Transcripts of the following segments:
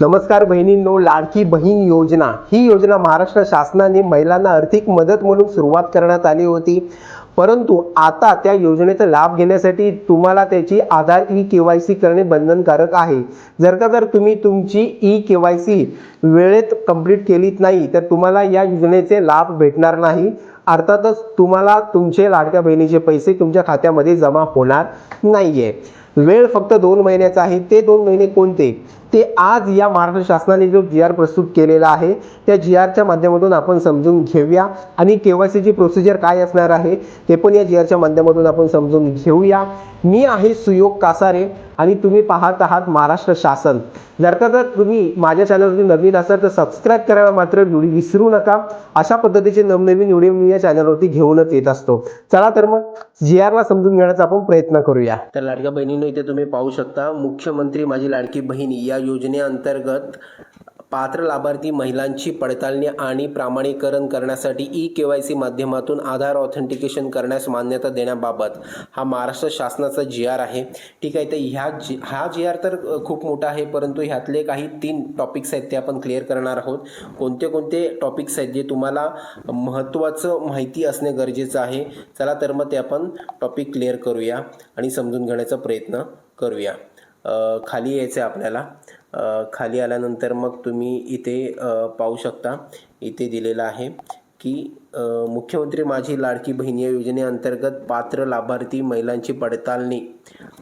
नमस्कार बहिणींनो लाडकी बहीण योजना. ही योजना महाराष्ट्र शासनाने महिलांना आर्थिक मदत म्हणून सुरुवात करण्यात आली होती. परंतु आता त्या योजनेचा लाभ घेण्यासाठी तुम्हाला त्याची Aadhaar E K Y C करणे बंधनकारक आहे. जर का जर तुम्ही तुमची ई के वाय सी वेळेत कंप्लीट केलीत नाही तर तुम्हाला या योजनेचे लाभ भेटणार नाही. अर्थातच तुम्हाला तुमचे लाडक्या बहिणीचे पैसे तुमच्या खात्यामध्ये जमा होणार नाहीये. वेळ फक्त दोन महिन्याचा आहे. ते दोन महिने कोणते? ते आज या महाराष्ट्र शासनाने जो जी आर प्रस्तुत केलेला आहे त्या जी आरच्या माध्यमातून आपण समजून घेऊया. आणि के वाय सीची प्रोसिजर काय असणार आहे ते पण या जी आरच्या माध्यमातून आपण समजून घेऊया. मी आहे सुयोग कासारे आणि तुम्ही पाहत आहात महाराष्ट्र शासन. जर का जर तुम्ही माझ्या चॅनलवरती नवीन असाल तर सबस्क्राईब करायला मात्र विसरू नका. अशा पद्धतीचे नवनवीन व्हिडिओ मी या चॅनलवरती घेऊनच येत असतो. चला तर मग जी आरला समजून घेण्याचा आपण प्रयत्न करूया. तर लाडक्या बहिणीनं इथे तुम्ही पाहू शकता मुख्यमंत्री माझी लाडकी बहिणी या या योजनेअंतर्गत पात्र लाभार्थी महिलांची पडताळणी आणि प्रमाणीकरण करण्यासाठी ई के वाय सी माध्यमातून आधार ऑथेंटिकेशन करण्यास मान्यता देण्याबाबत हा महाराष्ट्र शासनाचा जी आर आहे. ठीक आहे तर ह्या जी हा जी आर तर खूप मोठा आहे परंतु ह्यातले काही तीन टॉपिक्स आहेत ते आपण क्लिअर करणार आहोत. कोणते कोणते टॉपिक्स आहेत जे तुम्हाला महत्त्वाचं माहिती असणे गरजेचं आहे चला तर मग ते आपण टॉपिक क्लिअर करूया आणि समजून घेण्याचा प्रयत्न करूया. खाली यायचं आहे आपल्याला खाली आल्यानंतर मग तुम्ही इथे पाहू शकता. इथे दिलेलं आहे की मुख्यमंत्री माझी लाडकी बहीण या योजनेअंतर्गत पात्र लाभार्थी महिलांची पडताळणी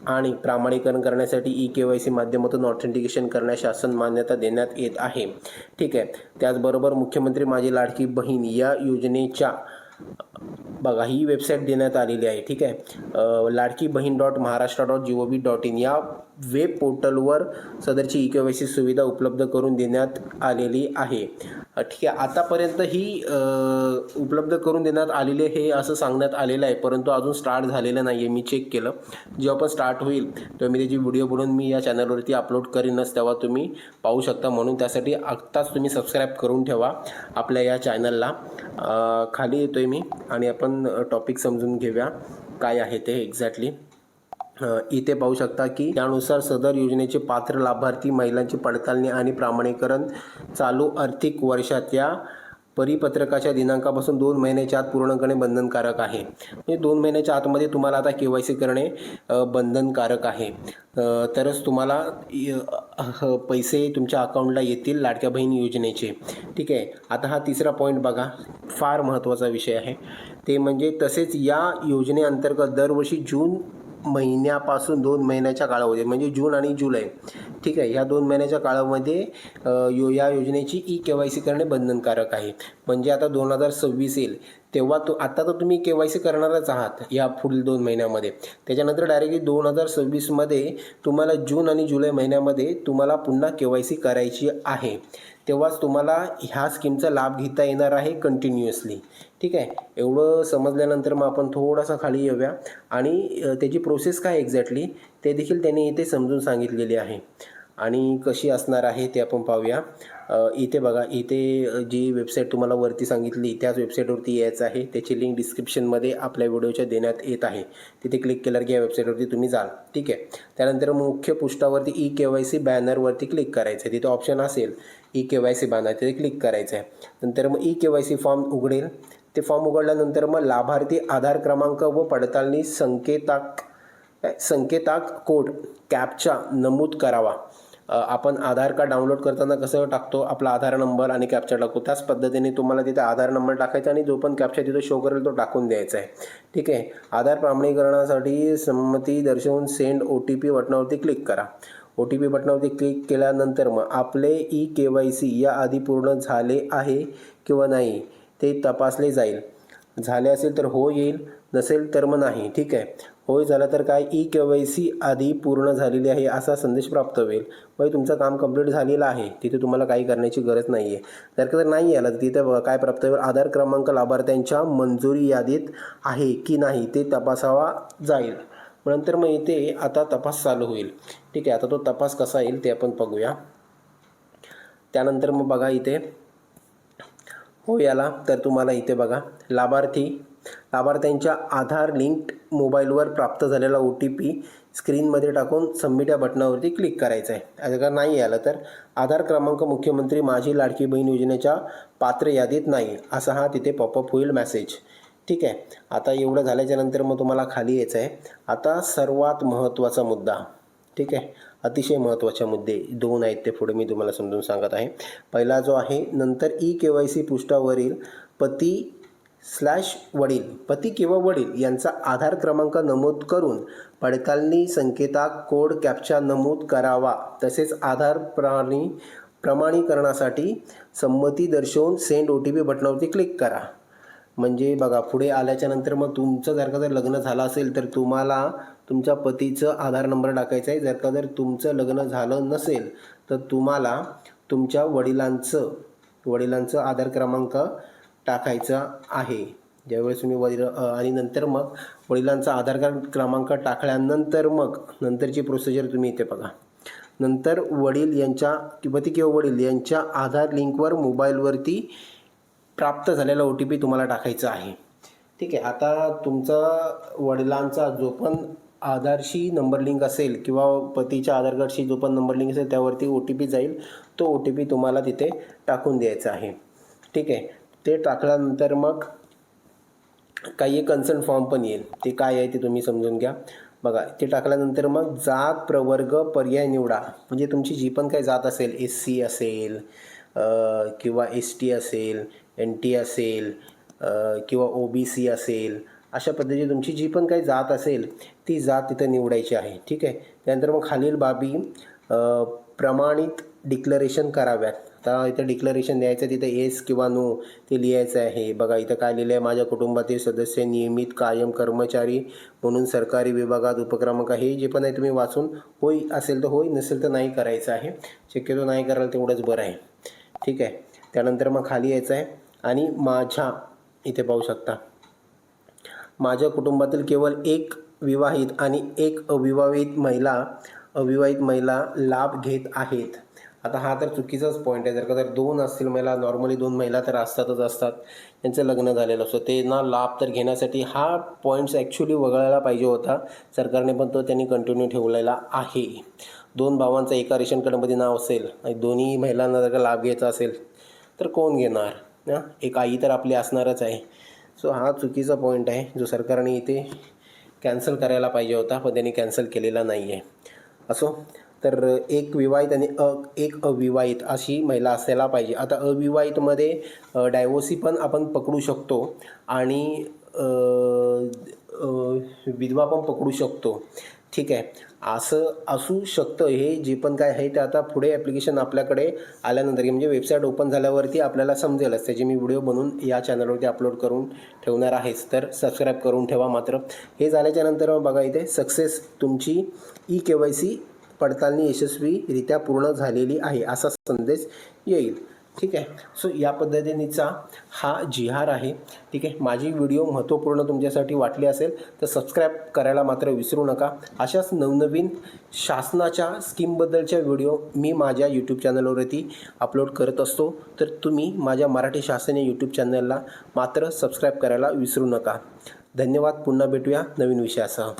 आणि प्रामाणीकरण करण्यासाठी ई के वाय सी माध्यमातून ऑथेंटिकेशन करण्यास शासन मान्यता देण्यात येत आहे. ठीक आहे. त्याचबरोबर मुख्यमंत्री माझी लाडकी बहीण या योजनेच्या बघा ही वेबसाईट देण्यात आलेली आहे. ठीक आहे. Ladki Bahin dot Maharashtra dot G O V dot in या वेब पोर्टलवर सदरची ई के वाय सी सुविधा उपलब्ध करून देण्यात आलेली आहे. ठीक आहे. आतापर्यंत ही उपलब्ध करून देण्यात आलेली हे असं सांगण्यात आलेलं आहे परंतु अजून स्टार्ट झालेलं नाही आहे मी चेक केलं. जेव्हा पण स्टार्ट होईल तेव्हा मी त्याची व्हिडिओ बनवून मी या चॅनलवरती अपलोड करीनच तेव्हा तुम्ही पाहू शकता म्हणून. त्यासाठी आत्ताच तुम्ही सबस्क्राईब करून ठेवा आपल्या या चॅनलला. खाली येतो आहे मी आणि आपण टॉपिक समजून घेऊया काय आहे ते एक्झॅक्टली. इथे पाहू शकता की त्यानुसार सदर योजनेचे पात्र लाभार्थी महिलांची पडताळणी आणि प्रमाणीकरण चालू आर्थिक वर्षात या परिपत्रकाच्या दिनांकापासून दोन महिन्याच्या आत पूर्ण करणे बंधनकारक आहे. म्हणजे दोन महिन्याच्या आतमध्ये तुम्हाला आता के वाय सी करणे बंधनकारक आहे. तरच तुम्हाला पैसे तुमच्या अकाउंटला येतील लाडक्या बहीण योजनेचे. ठीक आहे? आता हा तिसरा पॉईंट बघा. फार महत्त्वाचा विषय आहे. ते म्हणजे तसेच या योजनेअंतर्गत दरवर्षी जून महिन्यापासून दोन महिन्याच्या काळामध्ये म्हणजे जून आणि जुलै. ठीक आहे ह्या दोन महिन्याच्या काळामध्ये यो या योजनेची ई के वाय सी करणे बंधनकारक आहे. म्हणजे आता दोन हजार सव्वीस येईल. तेव्हा तो आता तर तुम्ही के वाय सी करणारच आहात या पुढील दोन महिन्यामध्ये. त्याच्यानंतर डायरेक्टली दोन हजार सव्वीसमध्ये तुम्हाला जून आणि जुलै महिन्यामध्ये तुम्हाला पुन्हा के वाय सी करायची आहे. तेव्हाच तुम्हाला ह्या स्कीमचा लाभ घेता येणार आहे कंटिन्युअसली ठीक आहे? एवढं समजल्यानंतर मग आपण थोडासा खाली येऊया. आणि त्याची प्रोसेस काय एक्झॅक्टली ते देखील त्यांनी इथे समजून सांगितलेली आहे. आणि कशी असणार आहे ते आपण पाहूया. इथे बघा इथे जी वेबसाईट तुम्हाला वरती सांगितली त्याच वेबसाईटवरती यायचं आहे. त्याची लिंक डिस्क्रिप्शनमध्ये आपल्या व्हिडिओच्या देण्यात येत आहे. तिथे क्लिक केल्यावर की या वेबसाईटवरती तुम्ही जाल. ठीक आहे? त्यानंतर मुख्य पृष्ठावरती ई के वाय सी बॅनरवरती क्लिक करायचं आहे तिथे ऑप्शन असेल E K Y C banner तिथे क्लिक करायचं आहे नंतर मग E K Y C form उघडेल. ते फॉर्म उघडल्यानंतर मग लाभार्थी आधार क्रमांक व पडताळणी संकेताक संकेताक कोड कॅपचा नमूद करावा. आपण आधार कार्ड डाउनलोड करताना कसं टाकतो आपला आधार नंबर आणि कॅप्चा टाकू त्याच पद्धतीने तुम्हाला तिथे आधार नंबर टाकायचा आणि जो पण कॅप्चा तिथे शो करेल तो टाकून द्यायचा आहे. ठीक आहे? आधार प्रमाणीकरणासाठी संमती दर्शवून सेंड ओ टी पी बटनावरती क्लिक करा. ओ टी पी बटनावरती क्लिक केल्यानंतर मग आपले ई के वाय सी या आधी पूर्ण झाले आहे किंवा नाही ते तपासले जाईल. झाले असेल तर हो येईल नसेल तर मग नाही. ठीक आहे? होय झालं तर काय? ई के वाय सी आधी पूर्ण झालेली आहे असा संदेश प्राप्त होईल. मग तुमचं काम कंप्लीट झालेलं आहे. तिथे तुम्हाला काही करण्याची गरज नाही आहे जर का जर नाही आलं तर तिथे काय प्राप्त होईल. आधार क्रमांक लाभार्थ्यांच्या मंजुरी यादीत आहे की नाही ते तपासावा जाईल. नंतर मग इथे आता तपास चालू होईल. ठीक आहे आता तो तपास कसा येईल ते आपण बघूया. त्यानंतर मग बघा इथे. हो याला. तर तुम्हाला इथे बघा. लाभार्थी. लाभार्थ्यांच्या आधार लिंक्ड मोबाईलवर प्राप्त झालेला ओ टी पी स्क्रीनमध्ये टाकून सबमिट या बटनावरती क्लिक करायचं आहे जर का नाही आलं तर आधार क्रमांक मुख्यमंत्री माझी लाडकी बहीण योजनेच्या पात्र यादीत नाही. असा हा तिथे पॉपअप होईल मेसेज ठीक आहे? आता एवढं झाल्याच्यानंतर मग तुम्हाला खाली यायचं आहे आता सर्वात महत्त्वाचा मुद्दा. ठीक आहे. अतिशय महत्त्वाचे मुद्दे दोन आहेत ते पुढे मी तुम्हाला समजून सांगत आहे. पहिला जो आहे नंतर ई के वाय सी पृष्ठावरील पती स्लॅश वडील पती किंवा वडील यांचा आधार क्रमांक नमूद करून पडताळणी संकेताक कोड कॅप्चा नमूद करावा. तसेच आधार प्राणी प्रमाणीकरणासाठी संमती दर्शवून सेंड ओ टी पी बटनावरती क्लिक करा. म्हणजे बघा पुढे आल्याच्यानंतर मग तुमचं जर का जर लग्न झालं असेल तर तुम्हाला तुमच्या पतीचं आधार नंबर टाकायचा आहे. जर का जर तुमचं लग्न झालं नसेल तर तुम्हाला तुमच्या वडिलांचं वडिलांचं आधार क्रमांक टाकायचा आहे. ज्यावेळेस तुम्ही वडील आणि नंतर मग वडिलांचा आधार कार्ड क्रमांक टाकल्यानंतर मग नंतरची प्रोसिजर तुम्ही इथे बघा. नंतर वडील यांच्या पती किंवा वडील यांच्या आधार लिंकवर मोबाईलवरती प्राप्त झालेला ओ टी पी तुम्हाला टाकायचा आहे. ठीक आहे आता तुमचा वडिलांचा जो पण आधारशी नंबर लिंक असेल किंवा पतीच्या आधार कार्डशी जो पण नंबर लिंक असेल त्यावरती ओ टी पी जाईल तो ओ टी पी तुम्हाला तिथे टाकून द्यायचा आहे. ठीक आहे ते टाकल्यानंतर मग काही एक कन्सर्न फॉर्म पण येईल. ते काय आहे ते तुम्ही समजून घ्या. बघा ते टाकल्यानंतर मग जात प्रवर्ग पर्याय निवडा. म्हणजे तुमची जी पण काही जात असेल एस सी असेल किंवा एस टी असेल एन टी असेल किंवा ओ बी सी असेल अशा पद्धतीची तुमची जी पण काही जात असेल ती जात तिथं निवडायची आहे. ठीक आहे? त्यानंतर मग खालील बाबी प्रमाणित डिक्लरेशन कराव्यात. आता इथं डिक्लरेशन द्यायचं तिथं येस किंवा नो ते लिहायचं आहे. बघा इथं काय लिहिलं आहे माझ्या कुटुंबातील सदस्य नियमित कायम कर्मचारी म्हणून सरकारी विभागात उपक्रमांक हे जे पण आहे तुम्ही वाचून होय असेल तर होय नसेल तर नाही करायचं आहे. शक्यतो नाही करायला तेवढंच बरं आहे. ठीक आहे? त्यानंतर मग खाली यायचं आहे आणि माझ्या इथे पाहू शकता. माझ्या कुटुंबातील केवळ एक विवाहित आणि एक अविवाहित महिला अविवाहित महिला लाभ घेत आहेत. आता हा तर चुकीचाच पॉईंट आहे. जर का जर दोन असतील महिला नॉर्मली दोन महिला तर असतातच असतात. त्यांचं लग्न झालेलं असतं. ते ना लाभ तर घेण्यासाठी हा पॉईंट्स ॲक्च्युली वगळायला पाहिजे होता. सरकारने पण तो त्यांनी कंटिन्यू ठेवलेला आहे. दोन भावांचं एका रेशन कार्डमध्ये नाव असेल आणि दोन्ही महिलांना जर का लाभ घ्यायचा असेल तर कोण घेणार? ना? एक आई तर आपली असणारच आहे. सो हा चुकीचा पॉईंट आहे जो सरकारने इथे कॅन्सल करायला पाहिजे होता पण त्यांनी कॅन्सल केलेला नाही आहे असो? तर एक विवाहित आणि अ एक अविवाहित अशी महिला असायला पाहिजे. आता अविवाहितमध्ये डायवोसी पण आपण पकडू शकतो. आणि विधवा पण पकडू शकतो. ठीक आहे. असं असू शकतं. हे जे पण काय आहे ते आता पुढे ॲप्लिकेशन आपल्याकडे आल्यानंतर म्हणजे वेबसाईट ओपन झाल्यावरती आपल्याला समजेलच त्याचे मी व्हिडिओ बनवून या चॅनलवरती अपलोड करून ठेवणार आहेच तर सबस्क्राईब करून ठेवा मात्र. हे झाल्याच्यानंतर मग बघा इथे सक्सेस तुमची ई के वाय सी पडताळणी यशस्वीरित्या पूर्ण झालेली आहे. असा संदेश येईल. ठीक आहे. सो या पद्धतीनेचा हा जिहार आहे. ठीक आहे. माझी व्हिडिओ महत्त्वपूर्ण तुमच्यासाठी वाटली असेल तर सबस्क्राईब करायला मात्र विसरू नका. अशाच नवनवीन शासनाच्या स्कीमबद्दलच्या व्हिडिओ मी माझ्या यूट्यूब चॅनलवरती अपलोड करत असतो. तर तुम्ही माझ्या मराठी शासन या यूट्यूब चॅनलला मात्र सबस्क्राईब करायला विसरू नका. धन्यवाद. पुन्हा भेटूया नवीन विषयासह.